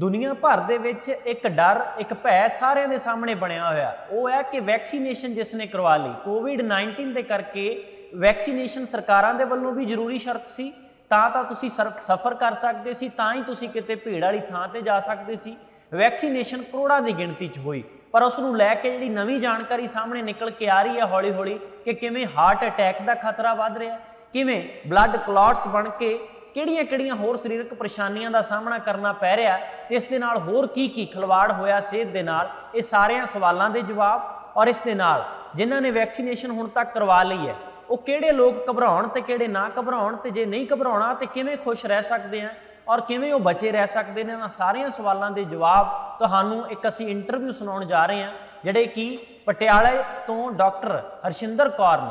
ਦੁਨੀਆ ਭਰ ਦੇ ਵਿੱਚ ਇੱਕ ਡਰ, ਇੱਕ ਭੈ ਸਾਰਿਆਂ ਦੇ ਸਾਹਮਣੇ ਬਣਿਆ ਹੋਇਆ। ਉਹ ਹੈ ਕਿ ਵੈਕਸੀਨੇਸ਼ਨ ਜਿਸ ਨੇ ਕਰਵਾ ਲਈ ਕੋਵਿਡ-19 ਦੇ ਕਰਕੇ ਵੈਕਸੀਨੇਸ਼ਨ ਸਰਕਾਰਾਂ ਦੇ ਵੱਲੋਂ ਵੀ ਜ਼ਰੂਰੀ ਸ਼ਰਤ ਸੀ। ਤਾਂ ਤਾਂ ਤੁਸੀਂ ਸਫ਼ਰ ਕਰ ਸਕਦੇ ਸੀ, ਤਾਂ ਹੀ ਤੁਸੀਂ ਕਿਤੇ ਭੀੜ ਵਾਲੀ ਥਾਂ ਤੇ ਜਾ ਸਕਦੇ ਸੀ। ਵੈਕਸੀਨੇਸ਼ਨ ਕਰੋੜਾਂ ਦੀ ਗਿਣਤੀ 'ਚ ਹੋਈ। ਪਰ ਉਸ ਨੂੰ ਲੈ ਕੇ ਜਿਹੜੀ ਨਵੀਂ ਜਾਣਕਾਰੀ ਸਾਹਮਣੇ ਨਿਕਲ ਕੇ ਆ ਰਹੀ ਹੈ ਹੌਲੀ-ਹੌਲੀ ਕਿ ਕਿਵੇਂ ਹਾਰਟ ਅਟੈਕ ਦਾ ਖਤਰਾ ਵੱਧ ਰਿਹਾ, ਕਿਵੇਂ ਬਲੱਡ ਕਲੌਟਸ ਬਣ ਕੇ ਕਿਹੜੀਆਂ-ਕਿਹੜੀਆਂ ਹੋਰ ਸਰੀਰਕ ਪਰੇਸ਼ਾਨੀਆਂ ਦਾ ਸਾਹਮਣਾ ਕਰਨਾ ਪੈ ਰਿਹਾ ਤੇ ਇਸ ਦੇ ਨਾਲ ਹੋਰ ਕੀ-ਕੀ ਖਿਲਵਾੜ ਹੋਇਆ ਸਿਹਤ ਦੇ ਨਾਲ? ਇਹ ਸਾਰਿਆਂ ਸਵਾਲਾਂ ਦੇ ਜਵਾਬ ਔਰ ਇਸ ਦੇ ਨਾਲ ਜਿਨ੍ਹਾਂ ਨੇ ਵੈਕਸੀਨੇਸ਼ਨ ਹੁਣ ਤੱਕ ਕਰਵਾ ਲਈ ਹੈ, ਉਹ ਕਿਹੜੇ ਲੋਕ ਘਬਰਾਉਣ ਤੇ ਕਿਹੜੇ ਨਾ ਘਬਰਾਉਣ ਤੇ ਜੇ ਨਹੀਂ ਘਬਰਾਉਣਾ ਤੇ ਕਿਵੇਂ ਖੁਸ਼ ਰਹਿ ਸਕਦੇ ਆ ਔਰ ਕਿਵੇਂ ਉਹ ਬਚੇ ਰਹਿ ਸਕਦੇ ਨੇ? ਇਹਨਾਂ ਸਾਰੀਆਂ ਸਵਾਲਾਂ ਦੇ ਜਵਾਬ ਤੁਹਾਨੂੰ ਇੱਕ ਅਸੀਂ ਇੰਟਰਵਿਊ ਸੁਣਾਉਣ ਜਾ ਰਹੇ ਹਾਂ, ਜਿਹੜੇ ਕਿ ਪਟਿਆਲੇ ਤੋਂ ਡਾਕਟਰ ਹਰਸ਼ਿੰਦਰ ਕੌਰ ਨੇ।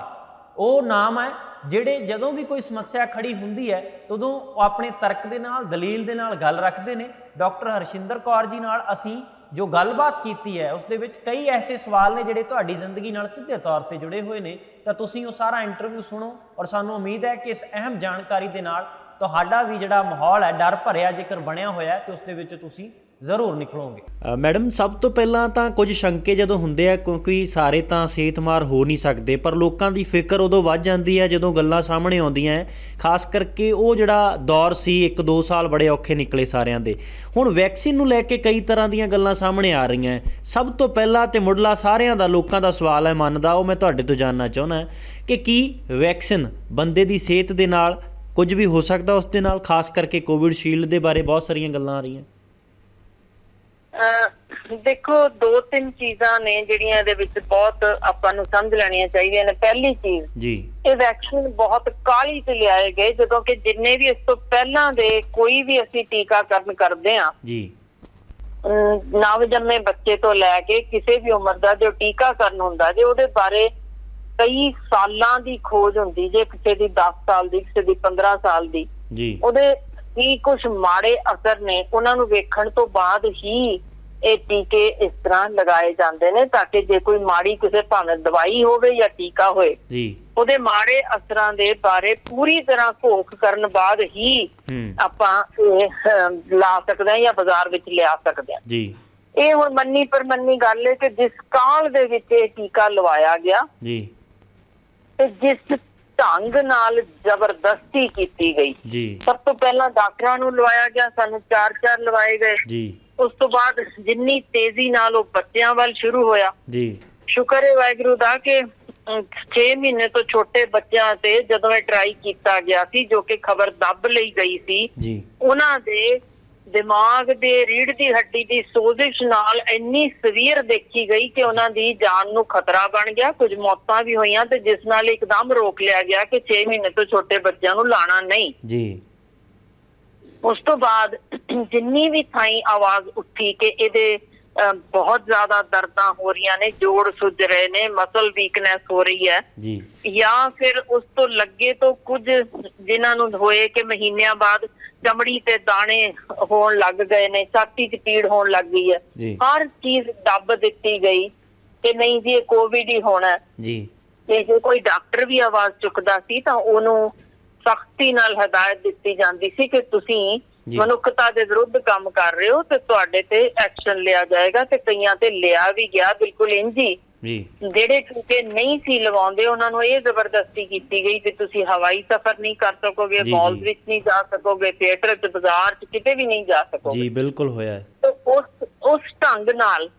ਉਹ ਨਾਮ ਹੈ ਜਿਹੜੇ ਜਦੋਂ ਵੀ ਕੋਈ ਸਮੱਸਿਆ ਖੜੀ ਹੁੰਦੀ ਹੈ, ਤਦੋਂ ਉਹ ਆਪਣੇ ਤਰਕ ਦੇ ਨਾਲ, ਦਲੀਲ ਦੇ ਨਾਲ ਗੱਲ ਰੱਖਦੇ ਨੇ। ਡਾਕਟਰ ਹਰਸ਼ਿੰਦਰ ਕੌਰ ਜੀ ਨਾਲ ਅਸੀਂ ਜੋ ਗੱਲਬਾਤ ਕੀਤੀ ਹੈ, ਉਸ ਦੇ ਵਿੱਚ ਕਈ ਐਸੇ ਸਵਾਲ ਨੇ ਜਿਹੜੇ ਤੁਹਾਡੀ ਜ਼ਿੰਦਗੀ ਨਾਲ ਸਿੱਧੇ ਤੌਰ ਤੇ ਜੁੜੇ ਹੋਏ ਨੇ। ਤਾਂ ਤੁਸੀਂ ਉਹ ਸਾਰਾ ਇੰਟਰਵਿਊ ਸੁਣੋ ਔਰ ਸਾਨੂੰ ਉਮੀਦ ਹੈ ਕਿ ਇਸ ਅਹਿਮ ਜਾਣਕਾਰੀ ਦੇ ਨਾਲ ਤੁਹਾਡਾ ਵੀ ਜਿਹੜਾ ਮਾਹੌਲ ਹੈ, ਡਰ ਭਰਿਆ ਜੇਕਰ ਬਣਿਆ ਹੋਇਆ ਹੈ, ਤੇ ਉਸ ਦੇ ਵਿੱਚ ਤੁਸੀਂ ਜ਼ਰੂਰ ਨਿਕਲੋਗੇ। ਮੈਡਮ, ਸਭ ਤੋਂ ਪਹਿਲਾਂ ਤਾਂ ਕੁਝ ਸ਼ੰਕੇ ਜਦੋਂ ਹੁੰਦੇ ਆ, ਕਿਉਂਕਿ ਸਾਰੇ ਤਾਂ ਸਿਹਤਮਾਰ ਹੋ ਨਹੀਂ ਸਕਦੇ, ਪਰ ਲੋਕਾਂ ਦੀ ਫਿਕਰ ਉਦੋਂ ਵੱਧ ਜਾਂਦੀ ਹੈ ਜਦੋਂ ਗੱਲਾਂ ਸਾਹਮਣੇ ਆਉਂਦੀਆਂ ਹੈ ਖਾਸ ਕਰਕੇ ਉਹ ਜਿਹੜਾ ਦੌਰ ਸੀ 1-2 ਸਾਲ ਬੜੇ ਔਖੇ ਨਿਕਲੇ ਸਾਰਿਆਂ ਦੇ। ਹੁਣ ਵੈਕਸੀਨ ਨੂੰ ਲੈ ਕੇ ਕਈ ਤਰ੍ਹਾਂ ਦੀਆਂ ਗੱਲਾਂ ਸਾਹਮਣੇ ਆ ਰਹੀਆਂ ਸਭ ਤੋਂ ਪਹਿਲਾਂ ਤੇ ਮੁੱਢਲਾ ਸਾਰਿਆਂ ਦਾ ਲੋਕਾਂ ਦਾ ਸਵਾਲ ਹੈ ਮਨ ਦਾ ਉਹ ਮੈਂ ਤੁਹਾਡੇ ਤੋਂ ਜਾਣਨਾ ਚਾਹੁੰਦਾ ਕਿ ਕੀ ਵੈਕਸੀਨ ਬੰਦੇ ਦੀ ਸਿਹਤ ਦੇ ਨਾਲ ਕੁਝ ਵੀ ਹੋ ਸਕਦਾ ਉਸ ਦੇ ਨਾਲ, ਖਾਸ ਕਰਕੇ ਕੋਵਿਡ ਸ਼ੀਲਡ ਦੇ ਬਾਰੇ ਬਹੁਤ ਸਾਰੀਆਂ ਗੱਲਾਂ ਆ ਰਹੀਆਂ। ਦੇਖੋ ਦੋ ਤਿੰਨ ਚੀਜ਼ਾਂ ਨੇ ਜਿਹੜੀਆਂ ਇਹਦੇ ਵਿੱਚ ਬਹੁਤ ਆਪਾਂ ਨੂੰ ਸਮਝ ਲੈਣੀਆਂ ਚਾਹੀਦੀਆਂ ਨੇ। ਪਹਿਲੀ ਚੀਜ਼ ਜੀ। ਇਹ ਵੈਕਸੀਨ ਬਹੁਤ ਕਾਲੀ ਚ ਲਿਆਏ ਗਏ ਜਦੋਂ ਕਿ ਜਿੰਨੇ ਵੀ ਇਸ ਤੋਂ ਪਹਿਲਾਂ ਦੇ ਕੋਈ ਵੀ ਅਸੀਂ ਟੀਕਾਕਰਨ ਕਰਦੇ ਆ ਜੀ। ਨਵ ਜੰਮੇ ਬੱਚੇ ਤੋਂ ਲੈ ਕੇ ਕਿਸੇ ਵੀ ਉਮਰ ਦਾ ਜੋ ਟੀਕਾਕਰਨ ਹੁੰਦਾ ਜੇ ਉਹਦੇ ਬਾਰੇ ਕਈ ਸਾਲਾਂ ਦੀ ਖੋਜ ਹੁੰਦੀ ਜੇ ਕਿਸੇ ਦੀ 10 ਸਾਲ ਦੀ ਕਿਸੇ ਦੀ 15 ਸਾਲ ਦੀ। ਜੀ। ਉਹਦੇ ਕੀ ਕੁਝ ਮਾੜੇ ਅਸਰ ਨੇ ਉਹਨਾਂ ਨੂੰ ਵੇਖਣ ਤੋਂ ਬਾਅਦ ਹੀ ਇਹ ਟੀਕੇ ਇਸ ਤਰ੍ਹਾਂ ਲਗਾਏ ਜਾਂਦੇ ਨੇ ਤਾਂ ਕਿ ਜੇ ਕੋਈ ਮਾੜੀ ਕਿਸੇ ਭਾਵੇਂ ਦਵਾਈ ਹੋਵੇ ਜਾਂ ਟੀਕਾ ਹੋਏ ਜੀ। ਉਹਦੇ ਮਾੜੇ ਅਸਰਾਂ ਦੇ ਬਾਰੇ ਪੂਰੀ ਤਰ੍ਹਾਂ ਘੋਖ ਕਰਨ ਬਾਅਦ ਹੀ ਆਪਾਂ ਇਹ ਲਾ ਸਕਦੇ ਹਾਂ ਜਾਂ ਬਾਜ਼ਾਰ ਵਿੱਚ ਲਿਆ ਸਕਦੇ ਹਾਂ। ਜੀ। ਇਹ ਹੁਣ ਮੰਨੀ ਪਰਮੰਨੀ ਗੱਲ ਹੈ ਕਿ ਜਿਸ ਕਾਲ ਦੇ ਵਿੱਚ ਇਹ ਟੀਕਾ ਲਵਾਇਆ ਗਿਆ ਜੀ। ਤੇ ਜਿਸ ਢੰਗ ਨਾਲ ਜ਼ਬਰਦਸਤੀ ਕੀਤੀ ਗਈ। ਜੀ। ਸਭ ਤੋਂ ਪਹਿਲਾਂ ਡਾਕਟਰਾਂ ਨੂੰ ਲਵਾਇਆ ਗਿਆ ਸਾਨੂੰ ਚਾਰ ਚਾਰ ਲਵਾਏ ਗਏ। ਜੀ। ਉਸ ਤੋਂ ਬਾਅਦ ਜਿੰਨੀ ਤੇਜ਼ੀ ਨਾਲ ਉਹ ਬੱਚਿਆਂ ਵੱਲ ਸ਼ੁਰੂ ਹੋਇਆ। ਜੀ। ਸ਼ੁਕਰ ਹੈ ਵਾਹਿਗੁਰੂ ਦਾ ਕਿ 6 ਮਹੀਨੇ ਤੋਂ ਛੋਟੇ ਬੱਚਿਆਂ ਤੇ ਜਦੋਂ ਇਹ ਟਰਾਈ ਕੀਤਾ ਗਿਆ ਸੀ ਜੋ ਕਿ ਖਬਰ ਦੱਬ ਲਈ ਗਈ ਸੀ ਜੀ। ਉਹਨਾਂ ਦੇ ਦਿਮਾਗ ਦੇ ਰੀੜ ਦੀ ਹੱਡੀ ਦੀ ਸੋਜ਼ਿਸ਼ ਨਾਲ ਇੰਨੀ ਸਵੀਅਰ ਦੇਖੀ ਗਈ ਕਿ ਉਹਨਾਂ ਦੀ ਜਾਨ ਨੂੰ ਖਤਰਾ ਬਣ ਗਿਆ। ਕੁਝ ਮੌਤਾਂ ਵੀ ਹੋਈਆਂ ਤੇ ਜਿਸ ਨਾਲ ਇੱਕਦਮ ਰੋਕ ਲਿਆ ਗਿਆ ਕਿ 6 ਮਹੀਨੇ ਤੋਂ ਛੋਟੇ ਬੱਚਿਆਂ ਨੂੰ ਲਾਣਾ ਨਹੀਂ। ਜੀ। ਉਸ ਤੋਂ ਬਾਅਦ ਜਿੰਨੀ ਵੀ ਥਾਈ ਆਵਾਜ਼ ਉੱਠੀ ਕਿ ਇਹਦੇ ਬਹੁਤ ਜ਼ਿਆਦਾ ਦਰਦਾਂ ਹੋ ਰਹੀਆਂ ਨੇ ਜੋੜ ਸੁੱਜ ਰਹੇ ਨੇ ਮਸਲ ਵੀਕਨੈਸ ਹੋ ਰਹੀ ਹੈ ਜੀ। ਜਾਂ ਫਿਰ ਉਸ ਤੋਂ ਲੱਗੇ ਤੋਂ ਕੁਝ ਜਿਨ੍ਹਾਂ ਨੂੰ ਹੋਏ ਕਿ ਮਹੀਨਿਆਂ ਬਾਅਦ ਚਮੜੀ ਤੇ ਦਾਣੇ ਹੋਣ ਲੱਗ ਗਏ ਨੇ ਛਾਤੀ 'ਚ ਪੀੜ ਹੋਣ ਲੱਗ ਗਈ ਹੈ। ਹਰ ਚੀਜ਼ ਦੱਬ ਦਿੱਤੀ ਗਈ ਕਿ ਨਹੀਂ ਜੀ ਇਹ ਕੋਵਿਡ ਹੀ ਹੋਣਾ। ਜੀ। ਜੇ ਕੋਈ ਡਾਕਟਰ ਵੀ ਆਵਾਜ਼ ਚੁੱਕਦਾ ਸੀ ਤਾਂ ਉਹਨੂੰ ਸਖਤੀ ਨਾਲ ਹਦਾਇਤ ਦਿੱਤੀ ਜਾਂਦੀ ਸੀ ਕਿ ਤੁਸੀਂ। ਮਨੁੱਖਤਾ ਦੇ ਵਿਰੁੱਧ ਕੰਮ ਕਰ ਰਹੇ ਹੋ ਤੇ ਤੁਹਾਡੇ ਤੇ ਐਕਸ਼ਨ ਲਿਆ ਜਾਏਗਾ ਤੇ ਕਈਆਂ ਤੇ ਲਿਆ ਵੀ ਗਿਆ ਬਿਲਕੁਲ ਇੰਜ ਹੀ ਜੀ ਜਿਹੜੇ ਟੀਕੇ ਨਹੀਂ ਸੀ ਲਗਾਉਂਦੇ ਉਹਨਾਂ ਨੂੰ ਇਹ ਜ਼ਬਰਦਸਤੀ ਕੀਤੀ ਗਈ ਕਿ ਤੁਸੀਂ ਹਵਾਈ ਸਫ਼ਰ ਨਹੀਂ ਕਰ ਸਕੋਗੇ ਜੀ, ਮਾਲ ਜੀ। ਵਿੱਚ ਨਹੀਂ ਜਾ ਸਕੋਗੇ ਥੀਏਟਰ ਚ ਬਾਜ਼ਾਰ ਚ ਕਿਤੇ ਵੀ ਨਹੀਂ ਜਾ ਸਕੋਗੇ ਜੀ ਬਿਲਕੁਲ ਹੋਇਆ ਹੈ ਉਸ ਉਸ ਢੰਗ ਨਾਲ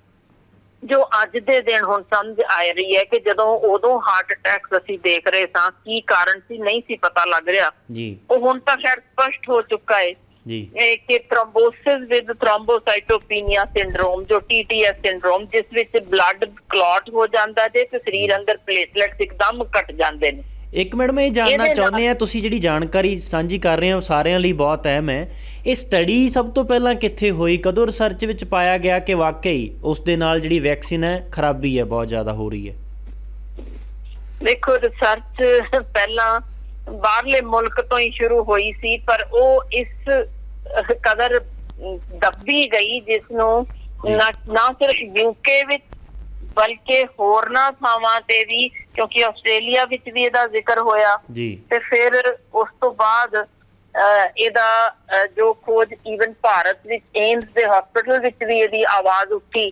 ਜੋ ਅੱਜ ਦੇ ਦਿਨ ਹੁਣ ਸਮਝ ਆ ਰਹੀ ਹੈ ਕਿ ਜਦੋਂ ਉਦੋਂ ਹਾਰਟ ਅਟੈਕਸ ਅਸੀਂ ਦੇਖ ਰਹੇ ਸਾਂ ਕੀ ਕਾਰਨ ਸੀ ਨਹੀਂ ਸੀ ਪਤਾ ਲੱਗ ਰਿਹਾ। ਜੀ। ਉਹ ਹੁਣ ਤਾਂ ਖੈਰ ਸਪਸ਼ਟ ਹੋ ਚੁੱਕਾ ਹੈ। ਜੀ। ਇਹ ਕਿ ਥ੍ਰੋਮਬੋਸਿਸ ਵਿਦ ਥ੍ਰੋਮਬੋਸਾਈਟੋਪੀਨੀਆ ਸਿੰਡਰੋਮ ਜੋ TTS ਸਿੰਡਰੋਮ ਜਿਸ ਵਿੱਚ ਬਲੱਡ ਕਲੌਟ ਹੋ ਜਾਂਦਾ ਜੇ ਤੇ ਸਰੀਰ ਅੰਦਰ ਪਲੇਟਲੈਟਸ ਇੱਕਦਮ ਘਟ ਜਾਂਦੇ ਨੇ। ਇੱਕ ਮਿੰਟ ਮੈਂ ਇਹ ਜਾਣਨਾ ਚਾਹੁੰਦੇ ਆ ਤੁਸੀਂ ਜਿਹੜੀ ਜਾਣਕਾਰੀ ਸਾਂਝੀ ਕਰ ਰਹੇ ਹੋ ਸਾਰਿਆਂ ਲਈ ਬਹੁਤ ਅਹਿਮ ਹੈ ਇਹ ਸਟੱਡੀ ਸਭ ਤੋਂ ਪਹਿਲਾਂ ਕਿੱਥੇ ਹੋਈ ਕਦੋਂ ਰਿਸਰਚ ਵਿੱਚ ਪਾਇਆ ਗਿਆ ਕਿ ਵਾਕਈ ਉਸ ਦੇ ਨਾਲ ਜਿਹੜੀ ਵੈਕਸੀਨ ਹੈ ਖਰਾਬੀ ਹੈ ਬਹੁਤ ਜ਼ਿਆਦਾ ਹੋ ਰਹੀ ਹੈ ਦੇਖੋ ਰਿਸਰਚ ਪਹਿਲਾਂ ਬਾਹਰਲੇ ਮੁਲਕ ਤੋਂ ਹੀ ਸ਼ੁਰੂ ਹੋਈ ਸੀ ਪਰ ਉਹ ਇਸ ਕਦਰ ਦੱਬੀ ਗਈ ਜਿਸ। ਨਾ ਨਾ ਸਿਰਫ ਯੂਕੇ ਵਿੱਚ ਬਲਕਿ ਹੋਰਨਾਂ ਥਾਵਾਂ ਤੇ ਵੀ ਕਿਉਂਕਿ ਆਸਟ੍ਰੇਲੀਆ ਵਿੱਚ ਵੀ ਇਹਦਾ ਜ਼ਿਕਰ ਹੋਇਆ। ਜੀ। ਤੇ ਫਿਰ ਉਸ ਤੋਂ ਬਾਅਦ ਇਹਦਾ ਜੋ ਖੋਜ ਈਵਨ ਭਾਰਤ ਵਿੱਚ ਏਮਸ ਦੇ ਹਸਪੀਟਲ ਵਿੱਚ ਵੀ ਇਹਦੀ ਆਵਾਜ਼ ਉੱਠੀ।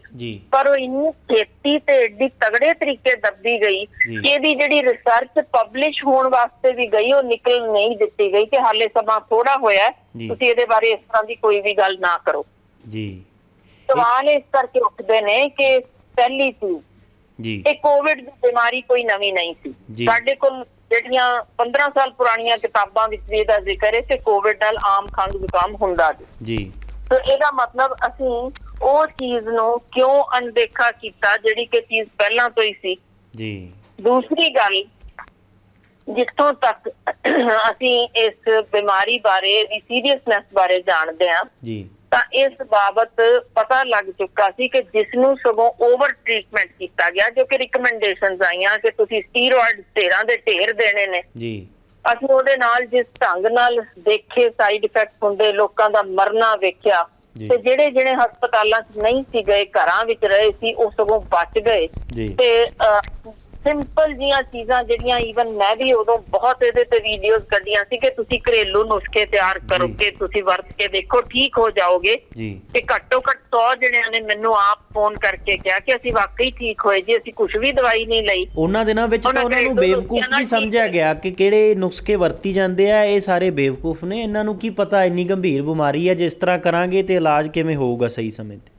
ਪਰ ਉਹ ਇੰਨੀ ਖੇਤੀ ਤੇ ਏਡੀ ਤਗੜੇ ਤਰੀਕੇ ਦੱਬੀ ਗਈ। ਕਿ ਇਹਦੀ ਜਿਹੜੀ ਰਿਸਰਚ ਪਬਲਿਸ਼ ਹੋਣ ਵਾਸਤੇ ਵੀ ਗਈ ਉਹ ਨਿਕਲ ਨਹੀਂ ਦਿੱਤੀ ਗਈ ਕਿ ਹਾਲੇ ਸਮਾਂ ਥੋੜਾ ਹੋਇਆ। ਤੁਸੀਂ ਇਹਦੇ ਬਾਰੇ ਇਸ ਤਰ੍ਹਾਂ ਦੀ ਕੋਈ ਵੀ ਗੱਲ ਨਾ ਕਰੋ। ਜੀ। ਸਵਾਲ ਇਸ ਕਰਕੇ ਉੱਠਦੇ ਨੇ ਕਿ ਪਹਿਲੀ ਚੀਜ਼ ਜੀ। ਇਹ ਕੋਵਿਡ ਦੀ ਬਿਮਾਰੀ ਕੋਈ ਨਵੀਂ ਨਹੀਂ ਸੀ। ਸਾਡੇ ਕੋਲ ਜਿਹੜੀਆਂ 15 ਸਾਲ ਪੁਰਾਣੀਆਂ ਕਿਤਾਬਾਂ ਵਿੱਚ ਵੀ ਇਹਦਾ ਜ਼ਿਕਰ ਹੈ ਕਿ ਕੋਵਿਡ ਨਾਲ ਆਮ ਖੰਘ ਜ਼ੁਕਾਮ ਹੁੰਦਾ ਸੀ। ਜੀ। ਤੇ ਇਹਦਾ ਮਤਲਬ ਅਸੀਂ ਉਹ ਚੀਜ਼ ਨੂੰ ਕਿਉਂ ਅਣਦੇਖਾ ਕੀਤਾ ਜਿਹੜੀ ਕਿ ਚੀਜ਼ ਪਹਿਲਾਂ ਤੋਂ ਹੀ ਸੀ। ਜੀ। ਦੂਸਰੀ ਗੱਲ ਜਿੱਥੋਂ ਤੱਕ ਅਸੀਂ ਇਸ ਬਿਮਾਰੀ ਬਾਰੇ ਦੀ ਸੀਰੀਅਸਨੈਸ ਬਾਰੇ ਜਾਣਦੇ ਹਾਂ ਜੀ। ਤਾਂ ਇਸ ਬਾਬਤ ਪਤਾ ਲੱਗ ਚੁੱਕਾ ਸੀ ਕਿ ਜਿਸ ਨੂੰ ਸਗੋਂ ਓਵਰ ਟ੍ਰੀਟਮੈਂਟ ਕੀਤਾ ਗਿਆ ਜੋ ਕਿ ਰਿਕਮੈਂਡੇਸ਼ਨਸ ਆਈਆਂ ਕਿ ਤੁਸੀਂ ਸਟੀਰੋਇਡ ਢੇਰਾਂ ਦੇ ਢੇਰ ਦੇਣੇ ਨੇ। ਜੀ। ਅਸੀਂ ਉਹਦੇ ਨਾਲ ਜਿਸ ਢੰਗ ਨਾਲ ਦੇਖੇ ਸਾਈਡ ਇਫੈਕਟ ਹੁੰਦੇ ਲੋਕਾਂ ਦਾ ਮਰਨਾ ਵੇਖਿਆ। ਤੇ ਜਿਹੜੇ ਜਿਹੜੇ ਹਸਪਤਾਲਾਂ 'ਚ ਨਹੀਂ ਸੀ ਗਏ ਘਰਾਂ ਵਿੱਚ ਰਹੇ ਸੀ ਉਹ ਸਗੋਂ ਬਚ ਗਏ। ਤੇ ਸਿੰਪਲ ਜੀਆਂ ਚੀਜ਼ਾਂ ਜਿਹੜੀਆਂ ਈਵਨ ਮੈਂ ਵੀ ਉਦੋਂ ਬਹੁਤ ਇਹਦੇ ਤੇ ਵੀਡੀਓਜ਼ ਕੱਢੀਆਂ ਸੀ ਕਿ ਤੁਸੀਂ ਘਰੇਲੂ ਨੁਸਖੇ ਤਿਆਰ ਕਰੋ। ਕਿ ਤੁਸੀਂ ਵਰਤ ਕੇ ਦੇਖੋ ਠੀਕ ਹੋ ਜਾਓਗੇ। ਤੇ ਘੱਟੋ ਘੱਟ 100 ਜਣਿਆਂ ਨੇ ਮੈਨੂੰ ਆਪ ਫੋਨ ਕਰਕੇ ਕਿਹਾ ਕਿ ਅਸੀਂ ਵਾਕਈ ਠੀਕ ਹੋਏ ਜੀ ਅਸੀਂ ਕੁਝ ਵੀ ਦਵਾਈ ਨਹੀਂ ਲਈ। ਉਹਨਾਂ ਦਿਨਾਂ ਵਿੱਚ ਤਾਂ ਉਹਨਾਂ ਨੂੰ ਬੇਵਕੂਫ ਨਾਲ ਵੀ ਸਮਝਿਆ ਗਿਆ ਕਿ ਕਿਹੜੇ ਨੁਸਖੇ ਵਰਤੀ ਜਾਂਦੇ ਆ ਇਹ ਸਾਰੇ ਬੇਵਕੂਫ ਨੇ। ਇਹਨਾਂ ਨੂੰ ਕੀ ਪਤਾ ਇੰਨੀ ਗੰਭੀਰ ਬਿਮਾਰੀ ਹੈ ਜਿਸ ਤਰ੍ਹਾਂ ਕਰਾਂਗੇ ਤੇ ਇਲਾਜ ਕਿਵੇਂ ਹੋਊਗਾ ਸਹੀ ਸਮੇਂ ਤੇ।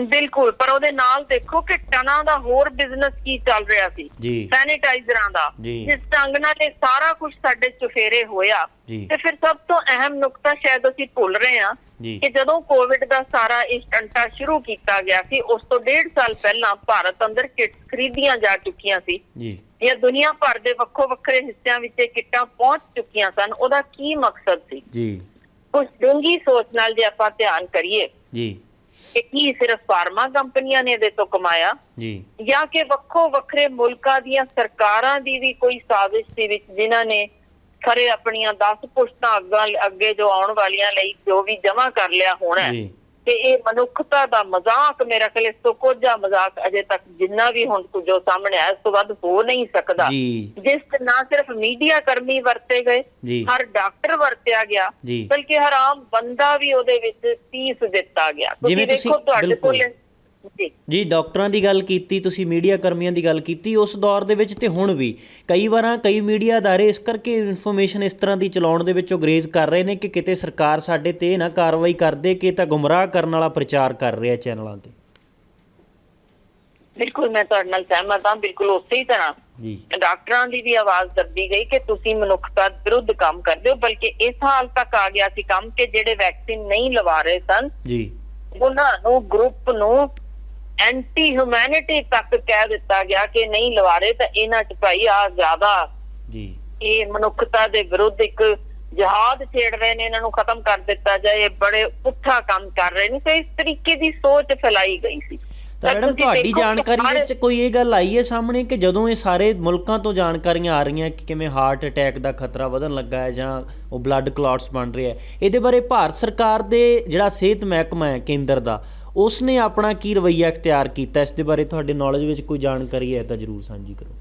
ਬਿਲਕੁਲ ਪਰ ਉਹਦੇ ਨਾਲ ਦੇਖੋ ਕਿ ਟਨਾਂ ਦਾ ਹੋਰ ਬਿਜ਼ਨਸ ਕੀ ਚੱਲ ਰਿਹਾ ਸੀ। ਸੈਨੀਟਾਈਜ਼ਰਾਂ ਦਾ। ਜਿਸ ਢੰਗ ਨਾਲ ਇਹ ਸਾਰਾ ਕੁਝ ਸਾਡੇ ਚੁਫੇਰੇ ਹੋਇਆ। ਤੇ ਫਿਰ ਸਭ ਤੋਂ ਅਹਿਮ ਨੁਕਤਾ ਸ਼ਾਇਦ ਅਸੀਂ ਭੁੱਲ ਰਹੇ ਹਾਂ ਕਿ ਜਦੋਂ ਕੋਵਿਡ ਦਾ ਸਾਰਾ ਇਸ ਟੰਟਾ ਸ਼ੁਰੂ ਕੀਤਾ ਗਿਆ ਸੀ ਉਸ ਤੋਂ ਡੇਢ ਸਾਲ ਪਹਿਲਾਂ ਭਾਰਤ ਅੰਦਰ ਕਿਟਸ ਖਰੀਦੀਆਂ ਜਾ ਚੁੱਕੀਆਂ ਸੀ। ਜੀ। ਇਹ ਦੁਨੀਆ ਭਰ ਦੇ ਵੱਖੋ ਵੱਖਰੇ ਹਿੱਸਿਆਂ ਵਿੱਚ ਇਹ ਕਿੱਟਾਂ ਪਹੁੰਚ ਚੁੱਕੀਆਂ ਸਨ ਉਹਦਾ ਕੀ ਮਕਸਦ ਸੀ? ਜੀ। ਕੁਝ ਡੂੰਗੀ ਸੋਚ ਨਾਲ ਜੇ ਆਪਾਂ ਧਿਆਨ ਕਰੀਏ ਜੀ। ਕਿ ਕੀ ਸਿਰਫ ਫਾਰਮਾ ਕੰਪਨੀਆਂ ਨੇ ਇਹਦੇ ਤੋਂ ਕਮਾਇਆ। ਜੀ। ਜਾਂ ਕਿ ਵੱਖੋ ਵੱਖਰੇ ਮੁਲਕਾਂ ਦੀਆਂ ਸਰਕਾਰਾਂ ਦੀ ਵੀ ਕੋਈ ਸਾਜ਼ਿਸ਼ ਸੀ ਵਿੱਚ ਜਿਨ੍ਹਾਂ ਨੇ ਖਰੇ ਆਪਣੀਆਂ 10 ਪੁਸ਼ਤਾਂ ਅੱਗਾ ਜੋ ਆਉਣ ਵਾਲੀਆਂ ਲਈ ਜੋ ਵੀ ਜਮ੍ਹਾਂ ਕਰ ਲਿਆ ਹੋਣਾ ਜੀ। ਤੇ ਇਹ ਮਨੁੱਖਤਾ ਦਾ ਮਜ਼ਾਕ ਮੇਰਾ ਖਿਆਲ ਇਸ ਤੋਂ ਕੋਝਾ ਮਜ਼ਾਕ ਅਜੇ ਤੱਕ ਜਿੰਨਾ ਵੀ ਹੁਣ ਜੋ ਸਾਹਮਣੇ ਆਇਆ ਇਸ ਤੋਂ ਵੱਧ ਹੋ ਨਹੀਂ ਸਕਦਾ ਜਿਸ 'ਚ ਨਾ ਸਿਰਫ ਮੀਡੀਆ ਕਰਮੀ ਵਰਤੇ ਗਏ ਹਰ ਡਾਕਟਰ ਵਰਤਿਆ ਗਿਆ। ਬਲਕਿ ਹਰ ਆਮ ਬੰਦਾ ਵੀ ਉਹਦੇ ਵਿੱਚ ਪੀਸ ਦਿੱਤਾ ਗਿਆ ਤੁਸੀਂ- ਦੇਖੋ ਤੁਹਾਡੇ ਕੋਲ। ਜੀ। ਜੀ ਡਾਕਟਰਾਂ ਦੀ ਗੱਲ ਕੀਤੀ ਤੁਸੀਂ ਮੀਡੀਆ ਕਰਮੀਆਂ ਦੀ ਗੱਲ ਕੀਤੀ ਉਸ ਦੌਰ ਦੇ ਵਿੱਚ ਤੇ ਹੁਣ ਵੀ ਕਈ ਵਾਰਾਂ ਕਈ ਮੀਡੀਆ ਅਦਾਰੇ ਇਸ ਕਰਕੇ ਇਨਫੋਰਮੇਸ਼ਨ ਇਸ ਤਰ੍ਹਾਂ ਦੀ ਚਲਾਉਣ ਦੇ ਵਿੱਚੋਂ ਗਰੇਜ਼ ਕਰ ਰਹੇ ਨੇ ਕਿ ਕਿਤੇ ਸਰਕਾਰ ਸਾਡੇ ਤੇ ਨਾ ਕਾਰਵਾਈ ਕਰਦੇ ਕਿ ਤਾਂ ਗੁੰਮਰਾਹ ਕਰਨ ਵਾਲਾ ਪ੍ਰਚਾਰ ਕਰ ਰਿਹਾ ਚੈਨਲਾਂ ਤੇ। ਬਿਲਕੁਲ ਮੈਂ ਤੁਹਾਡੇ ਨਾਲ ਸਹਿਮਤ ਹਾਂ ਬਿਲਕੁਲ ਉਸੇ ਹੀ ਤਰ੍ਹਾਂ। ਜੀ। ਡਾਕਟਰਾਂ ਦੀ ਵੀ ਆਵਾਜ਼ ਦੱਬੀ ਗਈ ਕਿ ਤੁਸੀਂ ਮਨੁੱਖਤਾ ਵਿਰੁੱਧ ਕੰਮ ਕਰਦੇ ਹੋ ਬਲਕਿ ਇਸ ਹਾਲ ਤੱਕ ਆ ਗਿਆ ਸੀ ਕੰਮ ਕਿ ਜਿਹੜੇ ਵੈਕਸੀਨ ਨਹੀਂ ਲਵਾ ਰਹੇ ਸਨ ਜੀ। ਉਹਨਾਂ ਨੂੰ ਗਰੁੱਪ ਨੂੰ ਐਂਟੀ ਹਿਊਮੈਨਿਟੀ ਤੱਕ ਕਹਿ ਦਿੱਤਾ ਗਿਆ ਕਿ ਨਹੀਂ ਲਵਾ ਰਹੇ ਤਾਂ ਇਹਨਾਂ ਚ ਭਾਈ ਆ ਜ਼ਿਆਦਾ ਜੀ। ਇਹ ਮਨੁੱਖਤਾ ਦੇ ਵਿਰੁੱਧ ਇੱਕ ਜਹਾਦ ਛੇੜ ਰਹੇ ਨੇ ਇਹਨਾਂ ਨੂੰ ਖਤਮ ਕਰ ਦਿੱਤਾ ਜਾਏ ਬੜੇ ਪੁੱਠਾ ਕੰਮ ਕਰ ਰਹੇ ਨੇ ਤੇ ਇਸ ਤਰੀਕੇ ਦੀ ਸੋਚ ਫੈਲਾਈ ਗਈ ਸੀ। ਤਾਂ ਮੈਡਮ ਤੁਹਾਡੀ ਜਾਣਕਾਰੀ ਵਿੱਚ ਕੋਈ ਇਹ ਗੱਲ ਆਈ ਹੈ ਸਾਹਮਣੇ ਕਿ ਜਦੋਂ ਇਹ ਸਾਰੇ ਮੁਲਕਾਂ ਤੋਂ ਜਾਣਕਾਰੀਆਂ ਆ ਰਹੀਆਂ ਕਿ ਕਿਵੇਂ ਹਾਰਟ ਅਟੈਕ ਦਾ ਖਤਰਾ ਵਧਣ ਲੱਗਾ ਹੈ ਜਾਂ ਉਹ ਬਲੱਡ ਕਲੌਟਸ ਬਣ ਰਹੇ ਹੈ ਇਹਦੇ ਬਾਰੇ ਭਾਰਤ ਸਰਕਾਰ ਦੇ ਜਿਹੜਾ ਸਿਹਤ ਮਹਿਕਮਾ ਹੈ ਕੇਂਦਰ ਦਾ ਉਸ ਨੇ ਆਪਣਾ ਕੀ ਰਵੱਈਆ ਇਖਤਿਆਰ ਕੀਤਾ? ਇਸ ਦੇ ਬਾਰੇ ਤੁਹਾਡੇ ਨੌਲੇਜ ਵਿੱਚ ਕੋਈ ਜਾਣਕਾਰੀ ਹੈ ਤਾਂ ਜਰੂਰ ਸਾਂਝੀ ਕਰੋ।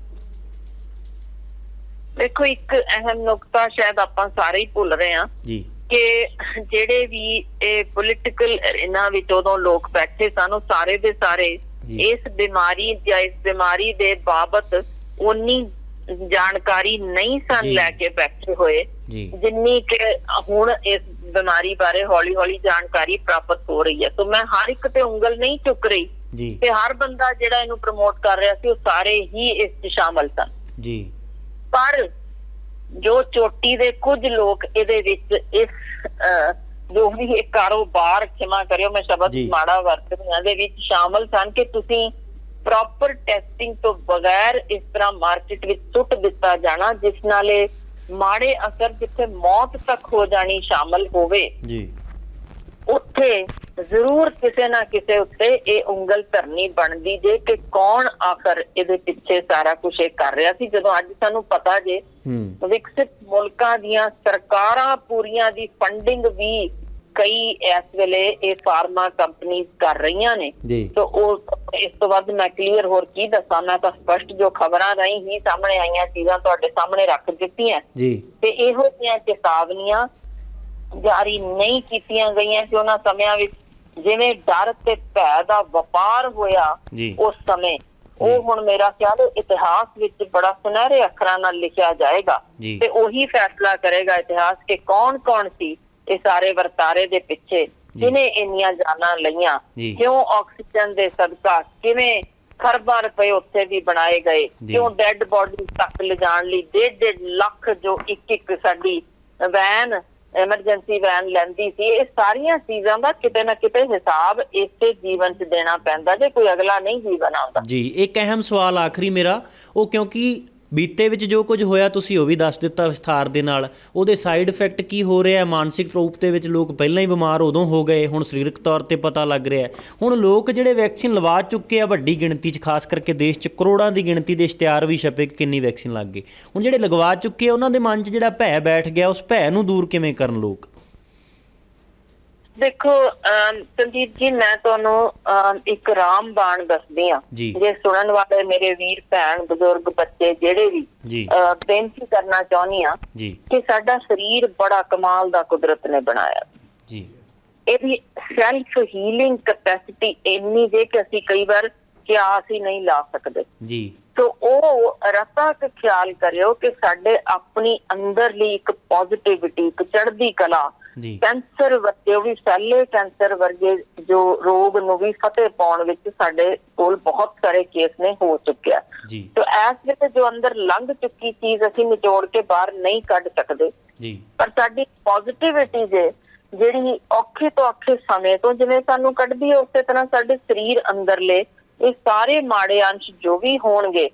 ਦੇਖੋ ਇੱਕ ਅਹਿਮ ਨੁਕਤਾ ਸ਼ਾਇਦ ਆਪਾਂ ਸਾਰੇ ਹੀ ਭੁੱਲ ਰਹੇ ਹਾਂ ਜੀ। ਕਿ ਜਿਹੜੇ ਵੀ ਇਹ ਪੋਲਿਟੀਕਲ ਅਰੇਨਾ ਵਿੱਚ ਉਦੋਂ ਲੋਕ ਬੈਠੇ ਸਨ ਉਹ ਸਾਰੇ ਦੇ ਸਾਰੇ। ਇਸ ਬਿਮਾਰੀ ਜਾਂ ਇਸ ਬਿਮਾਰੀ ਦੇ ਬਾਬਤ ਉਨੀ ਜਾਣਕਾਰੀ ਨਹੀਂ ਸਨ। ਲੈ ਕੇ ਬੈਠੇ ਹੋਏ। ਜਿੰਨੀ ਕਿ ਹੁਣ ਇਸ ਬਿਮਾਰੀ ਬਾਰੇ ਹੌਲੀ-ਹੌਲੀ ਜਾਣਕਾਰੀ ਪ੍ਰਾਪਤ ਹੋ ਰਹੀ ਹੈ। ਸੋ ਮੈਂ ਹਰ ਇੱਕ ਤੇ ਉਂਗਲ ਨਹੀਂ ਚੁੱਕ ਰਹੀ ਤੇ ਹਰ ਬੰਦਾ ਜਿਹੜਾ ਇਹਨੂੰ ਪ੍ਰਮੋਟ ਕਰ ਰਿਹਾ ਸੀ ਉਹ ਸਾਰੇ ਹੀ ਇਸ 'ਚ ਸ਼ਾਮਲ ਸਨ। ਜੀ। ਪਰ ਜੋ ਚੋਟੀ ਦੇ ਕੁਝ ਲੋਕ ਇਹਦੇ ਵਿੱਚ ਇਸ ਜੋ ਵੀ ਇਹ ਕਾਰੋਬਾਰ ਖਿਮਾ ਕਰਿਓ ਮੈਂ ਸ਼ਬਦ। ਮਾੜਾ ਵਰਤ ਰਹੀ ਦੇ ਵਿੱਚ ਸ਼ਾਮਲ ਸਨ ਕਿ ਤੁਸੀਂ ਪ੍ਰੋਪਰ ਟੈਸਟਿੰਗ ਤੋਂ ਬਗੈਰ ਇਸ ਤਰ੍ਹਾਂ ਮਾਰਕੀਟ ਵਿੱਚ ਸੁੱਟ ਦਿੱਤਾ ਜਾਣਾ ਜਿਸ ਨਾਲ ਇਹ ਮਾੜੇ ਅਸਰ ਜਿੱਥੇ ਮੌਤ ਤੱਕ ਹੋ ਜਾਣੀ ਸ਼ਾਮਲ ਹੋਵੇ। ਜੀ। ਉੱਥੇ ਜ਼ਰੂਰ ਕਿਸੇ ਨਾ ਕਿਸੇ ਉੱਤੇ ਇਹ ਉਂਗਲ ਧਰਨੀ ਬਣਦੀ ਜੇ ਕਿ ਕੌਣ ਆਖਰ ਇਹਦੇ ਪਿੱਛੇ ਸਾਰਾ ਕੁਝ ਇਹ ਕਰ ਰਿਹਾ ਸੀ। ਜਦੋਂ ਅੱਜ ਸਾਨੂੰ ਪਤਾ ਜੇ ਵਿਕਸਿਤ ਮੁਲਕਾਂ ਦੀਆਂ ਸਰਕਾਰਾਂ ਪੂਰੀਆਂ ਦੀ ਫੰਡਿੰਗ ਵੀ ਕਈ ਇਸ ਵੇਲੇ ਇਹ ਫਾਰਮਾ ਕੰਪਨੀਆਂ ਕਰ ਰਹੀਆਂ ਨੇ ਤਾਂ ਉਹ ਇਸ ਤੋਂ ਵੱਧ ਮੈਂ ਕਲੀਅਰ ਹੋਰ ਕੀ ਦੱਸਾਂ? ਮੈਂ ਤਾਂ ਸਪਸ਼ਟ ਜੋ ਖਬਰਾਂ ਰਾਹੀਂ ਹੀ ਸਾਹਮਣੇ ਆਈਆਂ ਚੀਜ਼ਾਂ ਤੁਹਾਡੇ ਸਾਹਮਣੇ ਰੱਖ ਦਿੱਤੀਆਂ। ਜੀ। ਤੇ ਇਹੋ ਜਿਹੀਆਂ ਚੇਤਾਵਨੀਆਂ ਜਾਰੀ ਨਹੀਂ ਕੀਤੀਆਂ ਗਈਆਂ ਕਿ ਉਹਨਾਂ ਸਮਿਆਂ ਵਿੱਚ ਜਿਵੇਂ ਡਰ ਤੇ ਭੈ ਦਾ ਵਪਾਰ ਹੋਇਆ ਉਸ ਸਮੇਂ। ਉਹ ਹੁਣ ਮੇਰਾ ਖਿਆਲ ਇਤਿਹਾਸ ਵਿੱਚ ਬੜਾ ਸੁਨਹਿਰੇ ਅੱਖਰਾਂ ਨਾਲ ਲਿਖਿਆ ਜਾਏਗਾ। ਤੇ ਉਹੀ ਫੈਸਲਾ ਕਰੇਗਾ ਇਤਿਹਾਸ ਕਿ ਕੌਣ-ਕੌਣ ਸੀ ਇਹ ਸਾਰੇ ਵਰਤਾਰੇ ਦੇ ਪਿੱਛੇ। ਜਿਨੇ ਇੰਨੀਆਂ ਜਾਨਾਂ ਲਈਆਂ। ਕਿਉਂ ਆਕਸੀਜਨ ਦੇ ਸਦਕਾ? ਕਿਵੇਂ ਖਰਬਾਂ ਰੁਪਏ ਉੱਥੇ ਵੀ ਬਣਾਏ ਗਏ। ਕਿਉਂ ਡੈੱਡ ਬੋਡੀ ਤੱਕ ਲਿਜਾਣ ਲਈ ਡੇਢ ਡੇਢ ਲੱਖ ਜੋ ਇੱਕ ਇੱਕ ਸਾਡੀ ਵੈਨ ਐਮਰਜੈਂਸੀ ਵੈਨ ਲੈਂਦੀ ਸੀ ਇਹ ਸਾਰੀਆਂ ਚੀਜ਼ਾਂ ਦਾ ਕਿਤੇ ਨਾ ਕਿਤੇ ਹਿਸਾਬ ਇਸੇ ਜੀਵਨ 'ਚ ਦੇਣਾ ਪੈਂਦਾ ਜੇ ਕੋਈ ਅਗਲਾ ਨਹੀਂ ਜੀਵਨ ਆਉਂਦਾ। ਜੀ ਇੱਕ ਅਹਿਮ ਸਵਾਲ ਆਖਰੀ ਮੇਰਾ ਉਹ ਕਿਉਂਕਿ ਬੀਤੇ ਵਿੱਚ ਜੋ ਕੁਝ ਹੋਇਆ ਤੁਸੀਂ ਉਹ ਵੀ ਦੱਸ ਦਿੱਤਾ ਵਿਸਥਾਰ ਦੇ ਨਾਲ। ਉਹਦੇ ਸਾਈਡ ਇਫੈਕਟ ਕੀ ਹੋ ਰਿਹਾ ਹੈ? ਮਾਨਸਿਕ ਰੂਪ ਦੇ ਵਿੱਚ ਲੋਕ ਪਹਿਲਾਂ ਹੀ ਬਿਮਾਰ ਉਦੋਂ ਹੋ ਗਏ। ਹੁਣ ਸਰੀਰਕ ਤੌਰ ਤੇ ਪਤਾ ਲੱਗ ਰਿਹਾ ਹੁਣ ਲੋਕ ਜਿਹੜੇ ਵੈਕਸੀਨ ਲਵਾ ਚੁੱਕੇ ਆ ਵੱਡੀ ਗਿਣਤੀ 'ਚ, ਖਾਸ ਕਰਕੇ ਦੇਸ਼ 'ਚ, ਕਰੋੜਾਂ ਦੀ ਗਿਣਤੀ ਦੇ ਇਸ਼ਤਿਹਾਰ ਵੀ ਛਪੇ ਕਿ ਕਿੰਨੀ ਵੈਕਸੀਨ ਲੱਗ ਗਈ। ਹੁਣ ਜਿਹੜੇ ਲਗਵਾ ਚੁੱਕੇ ਆ, ਉਹਨਾਂ ਦੇ ਮਨ 'ਚ ਜਿਹੜਾ ਭੈ ਬੈਠ ਗਿਆ, ਉਸ ਭੈ ਨੂੰ ਦੂਰ ਕਿਵੇਂ ਕਰਨ ਲੋਕ? ਦੇਖੋ ਸੰਦੀਪ ਜੀ ਮੈਂ ਤੁਹਾਨੂੰ ਇੱਕ ਰਾਮਬਾਣ ਦੱਸਦੀ ਆ ਜੀ। ਸੁਣਨ ਵਾਲੇ ਮੇਰੇ ਵੀਰ ਭੈਣ ਬਜ਼ੁਰਗ ਬੱਚੇ ਜਿਹੜੇ ਵੀ ਬੇਨਤੀ ਕਰਨਾ ਚਾਹੁੰਦੀ ਆ ਕਿ ਸਾਡਾ ਸਰੀਰ ਬੜਾ ਕਮਾਲ ਦਾ ਕੁਦਰਤ ਨੇ ਬਣਾਇਆ। ਜੀ। ਇਹਦੀ ਸੈਲਫ ਹੀਲਿੰਗ ਕੈਪੈਸਿਟੀ ਇੰਨੀ ਜੇ ਕਿ ਅਸੀਂ ਕਈ ਵਾਰ ਕਿਆਸ ਹੀ ਨਹੀਂ ਲਾ ਸਕਦੇ। ਜੀ। ਸੋ ਉਹ ਰਤਾ ਕੁ ਖਿਆਲ ਕਰਿਓ ਕਿ ਸਾਡੇ ਆਪਣੀ ਅੰਦਰਲੀ ਇੱਕ ਪੋਜ਼ਿਟਿਵਿਟੀ ਇੱਕ ਚੜ੍ਹਦੀ ਕਲਾ ਜੀ। ਕੈਂਸਰ ਵਰਗੇ ਵੀ ਸੈਲੇ ਕੈਂਸਰ ਵਰਗੇ ਜੋ ਰੋਗ ਨੂੰ ਵੀ ਫਤਿਹ ਪਾਉਣ ਵਿੱਚ ਸਾਡੇ ਕੋਲ ਬਹੁਤ ਸਾਰੇ ਕੇਸ ਨੇ ਹੋ ਚੁੱਕਿਆ। ਜੀ। ਸੋ ਇਸ ਵੇਲੇ ਜੋ ਅੰਦਰ ਲੰਘ ਚੁੱਕੀ ਚੀਜ਼ ਅਸੀਂ ਨਿਚੋੜ ਕੇ ਬਾਹਰ ਨਹੀਂ ਕੱਢ ਸਕਦੇ। ਜੀ। ਪਰ ਸਾਡੀ ਪੋਜ਼ਿਟਿਵਿਟੀ ਜੇ ਜਿਹੜੀ ਔਖੇ ਤੋਂ ਔਖੇ ਸਮੇਂ ਤੋਂ ਜਿਵੇਂ ਸਾਨੂੰ ਕੱਢਦੀ ਹੈ ਉਸੇ ਤਰ੍ਹਾਂ ਸਾਡੇ ਸਰੀਰ ਅੰਦਰਲੇ ਇਹ ਸਾਰੇ ਮਾੜੇ ਅੰਸ਼ ਜੋ ਵੀ ਹੋਣਗੇ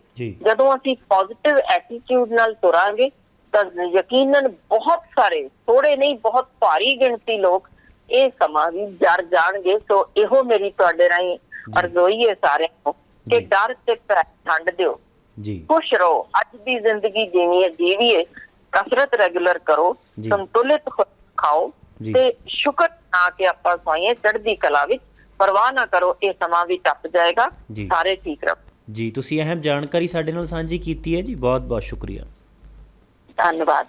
ਜਦੋਂ ਅਸੀਂ ਪੋਜ਼ਿਟਿਵ ਐਟੀਟਿਊਡ ਨਾਲ ਤੁਰਾਂਗੇ ਤਾਂ ਯਕੀਨਨ ਬਹੁਤ ਸਾਰੇ ਥੋੜੇ ਨਹੀਂ ਬਹੁਤ ਭਾਰੀ ਗਿਣਤੀ ਲੋਕ ਇਹ ਸਮਾਂ ਵੀ ਜਰ ਜਾਣਗੇ। ਸੋ ਇਹੋ ਮੇਰੀ ਤੁਹਾਡੇ ਰਾਹੀਂ ਅਰਜ਼ੋਈ ਹੈ ਸਾਰਿਆਂ ਨੂੰ ਕਿ। ਡਰ ਤੇ ਛੱਡ ਦਿਓ। ਜੀ। ਖੁਸ਼ ਰਹੋ। ਅੱਜ ਦੀ ਜ਼ਿੰਦਗੀ ਜੀਵੀ ਹੈ ਜੀਵੀਏ ਕਸਰਤ ਰੈਗੂਲਰ ਕਰੋ। ਸੰਤੁਲਿਤ ਖਾਓ। ਤੇ ਸ਼ੁਕਰ ਨਾ ਕਿ ਆਪਾਂ ਸੋਈਏ ਚੜ੍ਹਦੀ ਕਲਾ ਵਿੱਚ। ਪਰਵਾਹ ਨਾ ਕਰੋ ਇਹ ਸਮਾਂ ਵੀ ਟੱਪ ਜਾਏਗਾ। ਸਾਰੇ ਠੀਕ ਰਹੋ। ਜੀ ਤੁਸੀਂ ਅਹਿਮ ਜਾਣਕਾਰੀ ਸਾਡੇ ਨਾਲ ਸਾਂਝੀ ਕੀਤੀ ਹੈ। ਜੀ ਬਹੁਤ ਬਹੁਤ ਸ਼ੁਕਰੀਆ। አንባት